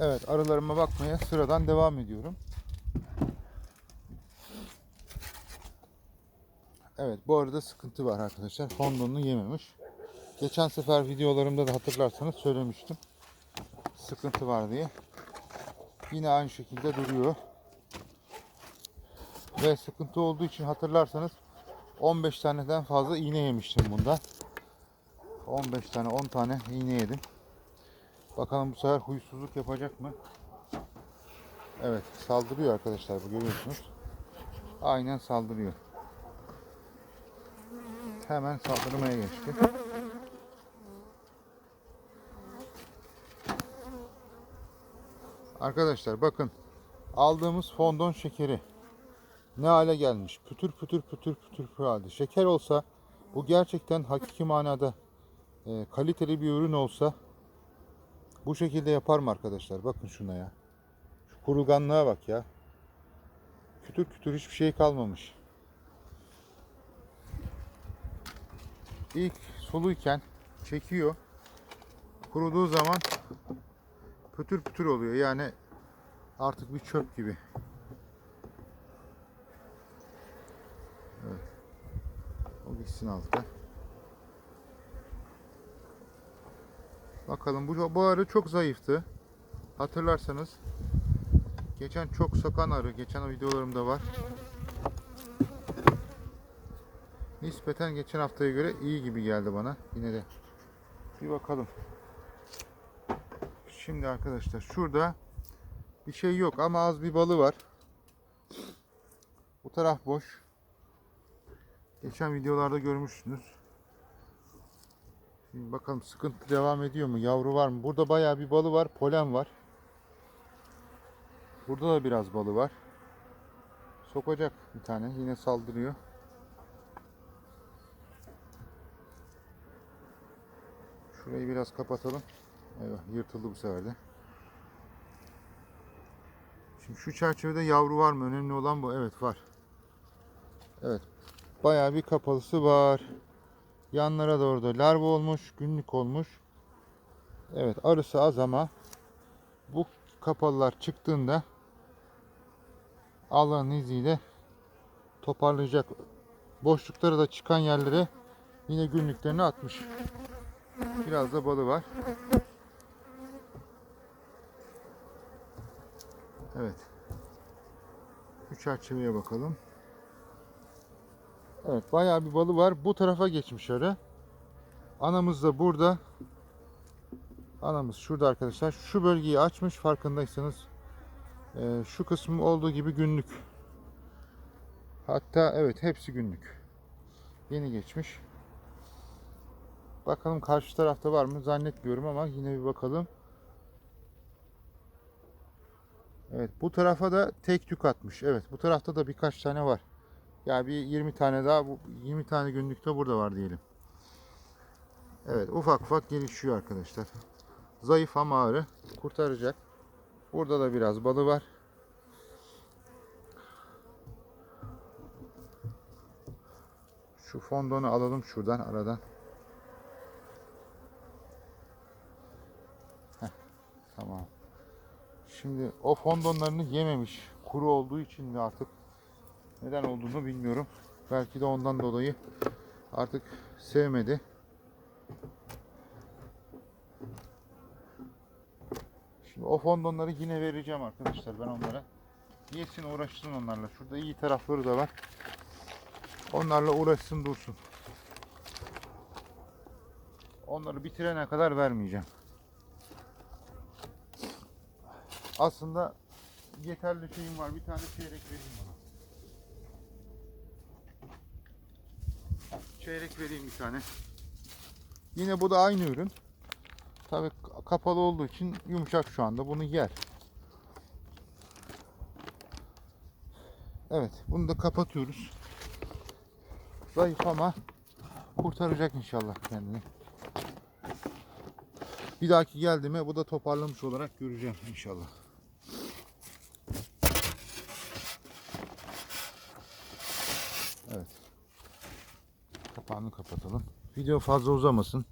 Evet arılarıma bakmaya sıradan devam ediyorum. Evet bu arada sıkıntı var arkadaşlar. Fondonunu yememiş. Geçen sefer videolarımda da hatırlarsanız söylemiştim. Sıkıntı var diye. Yine aynı şekilde duruyor. Ve sıkıntı olduğu için hatırlarsanız 15 taneden fazla iğne yemiştim bunda. 15 tane 10 tane iğne yedim. Bakalım bu sefer huysuzluk yapacak mı? Evet saldırıyor arkadaşlar bu görüyorsunuz. Aynen saldırıyor. Hemen saldırmaya geçti. Arkadaşlar bakın aldığımız fondon şekeri ne hale gelmiş. Pütür pütür pütür pütür pütür halde. Şeker olsa bu gerçekten hakiki manada e, kaliteli bir ürün olsa bu şekilde yapar mı arkadaşlar? Bakın şuna ya. Şu kuruganlığa bak ya. Kütür kütür hiçbir şey kalmamış. İlk soluyken çekiyor. Kuruduğu zaman pütür pütür oluyor. Yani artık bir çöp gibi. Evet. O gitsin altta. Bakalım bu, bu arı çok zayıftı. Hatırlarsanız geçen çok sakan arı. Geçen videolarımda var. Nispeten geçen haftaya göre iyi gibi geldi bana. Yine de bir bakalım. Şimdi arkadaşlar şurada bir şey yok ama az bir balı var. Bu taraf boş. Geçen videolarda görmüşsünüz. Şimdi bakalım sıkıntı devam ediyor mu? Yavru var mı? Burada bayağı bir balı var. Polen var. Burada da biraz balı var. Sokacak bir tane. Yine saldırıyor. Şurayı biraz kapatalım. Eyvah yırtıldı bu sefer de. Şimdi şu çerçevede yavru var mı? Önemli olan bu. Evet var. Evet. Bayağı bir kapalısı var. Yanlara doğru da larva olmuş. Günlük olmuş. Evet arısı az ama bu kapalılar çıktığında Allah'ın izniyle toparlayacak. Boşlukları da çıkan yerlere yine günlüklerini atmış. Biraz da balı var. Evet. Şu çerçeveye bakalım. Evet bayağı bir balı var. Bu tarafa geçmiş arı. Anamız da burada. Anamız şurada arkadaşlar. Şu bölgeyi açmış farkındaysanız. Ee, şu kısmı olduğu gibi günlük. Hatta evet hepsi günlük. Yeni geçmiş. Bakalım karşı tarafta var mı zannetmiyorum ama yine bir bakalım. Evet bu tarafa da tek tük atmış. Evet bu tarafta da birkaç tane var. Yani bir 20 tane daha bu 20 tane günlükte burada var diyelim. Evet ufak ufak gelişiyor arkadaşlar. Zayıf ama ağrı kurtaracak. Burada da biraz balı var. Şu fondonu alalım şuradan aradan. Heh, tamam. Şimdi o fondonlarını yememiş. Kuru olduğu için mi artık neden olduğunu bilmiyorum. Belki de ondan dolayı artık sevmedi. Şimdi o fondonları yine vereceğim arkadaşlar ben onlara. Yesin uğraşsın onlarla. Şurada iyi tarafları da var. Onlarla uğraşsın dursun. Onları bitirene kadar vermeyeceğim. Aslında yeterli şeyim var. Bir tane çeyrek vereyim bana. Çeyrek vereyim bir tane. Yine bu da aynı ürün. Tabi kapalı olduğu için yumuşak şu anda. Bunu yer. Evet. Bunu da kapatıyoruz. Zayıf ama kurtaracak inşallah kendini. Bir dahaki geldiğime bu da toparlamış olarak göreceğim inşallah. Kapağını kapatalım. Video fazla uzamasın.